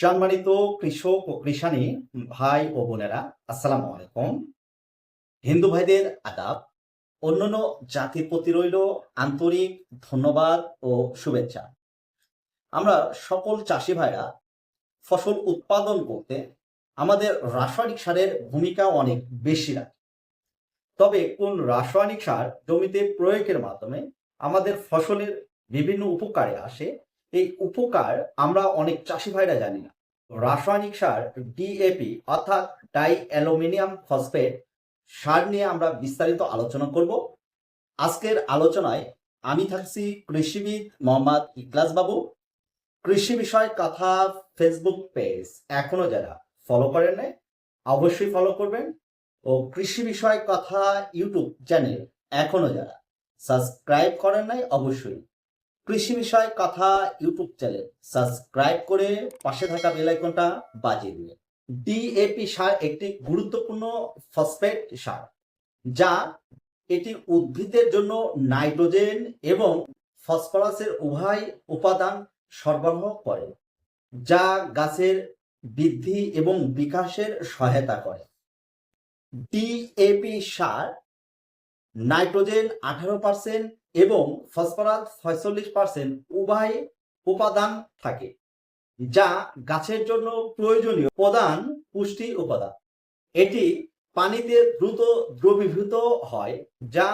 সম্মানিত কৃষক ও কৃষানী ভাই ও বোনেরা, আসসালামু আলাইকুম। হিন্দু ভাইদের আদাব, অন্যান্য জাতির প্রতি রইল আন্তরিক ধন্যবাদ ও শুভেচ্ছা। আমরা সকল চাষি ভাইরা ফসল উৎপাদন করতে আমাদের রাসায়নিক সারের ভূমিকা অনেক বেশি রাখে। তবে কোন রাসায়নিক সার জমিতে প্রয়োগের মাধ্যমে আমাদের ফসলের বিভিন্ন উপকারে আসে এই উপকার আমরা অনেক চাষি ভাইরা জানি না। রাসায়নিক সার ডিএপি অর্থাৎ ডাই অ্যালুমিনিয়াম ফসফেট সার নিয়ে আমরা বিস্তারিত আলোচনা করব। আজকের আলোচনায় আমি থাকছি কৃষিবিদ মোহাম্মদ ইকলাস বাবু। কৃষি বিষয় কথা ফেসবুক পেজ এখনও যারা ফলো করেন নাই, অবশ্যই ফলো করবেন। ও কৃষি বিষয় কথা ইউটিউব চ্যানেল এখনও যারা সাবস্ক্রাইব করেন নাই, অবশ্যই কৃষি বিষয় কথা ইউটিউব চ্যানেল। সাবস্ক্রাইব করে পাশে থাকা বেল আইকনটা বাজিয়ে দিন। ডিএপি সার একটি গুরুত্বপূর্ণ ফসফেট সার, যা এটি উদ্ভিদের জন্য নাইট্রোজেন এবং ফসফরাসের উভয় উপাদান সরবরাহ করে, যা গাছের বৃদ্ধি এবং বিকাশের সহায়তা করে। ডিএপি সার নাইট্রোজেন আঠারো পার্সেন্ট এবং ফসফরাস ছয়চল্লিশ পার্সেন্ট উভয় উপাদান থাকে, যা গাছের জন্য প্রয়োজনীয় প্রধান পুষ্টি উপাদান। এটি পানিতে দ্রুত দ্রবীভূত হয়, যা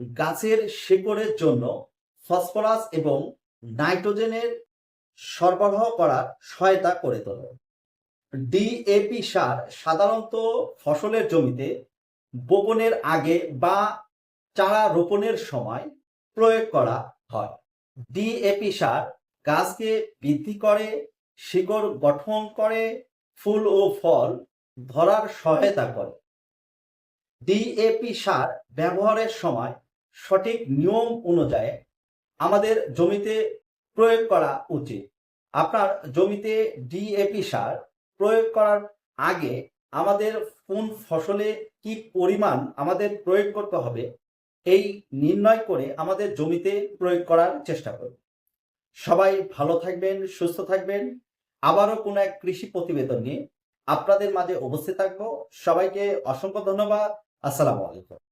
গাছের শিকড়ের জন্য ফসফরাস এবং নাইট্রোজেনের সরবরাহ করার সহায়তা করে তোলে। ডিএপি সার সাধারণত ফসলের জমিতে বপনের আগে বা চারা রোপণের সময় প্রয়োগ করা হয়। ডিএপি সার গাছকে বৃদ্ধি করে, শিকড় গঠন করে, ফুল ও ফল ধরার সহায়তা করে। ডিএপি সার ব্যবহারের সময় সঠিক নিয়ম অনুযায়ী আমাদের জমিতে প্রয়োগ করা উচিত। আপনার জমিতে ডিএপি সার প্রয়োগ করার আগে আমাদের কোন ফসলে কি পরিমাণ আমাদের প্রয়োগ করতে হবে এই নির্ণয় করে আমাদের জমিতে প্রয়োগ করার চেষ্টা করব সবাই ভালো থাকবেন, সুস্থ থাকবেন। আবারও কোনো এক কৃষি প্রতিবেদন নিয়ে আপনাদের মাঝে অবস্থিত থাকব। সবাইকে অসংখ্য ধন্যবাদ। আসসালামু আলাইকুম।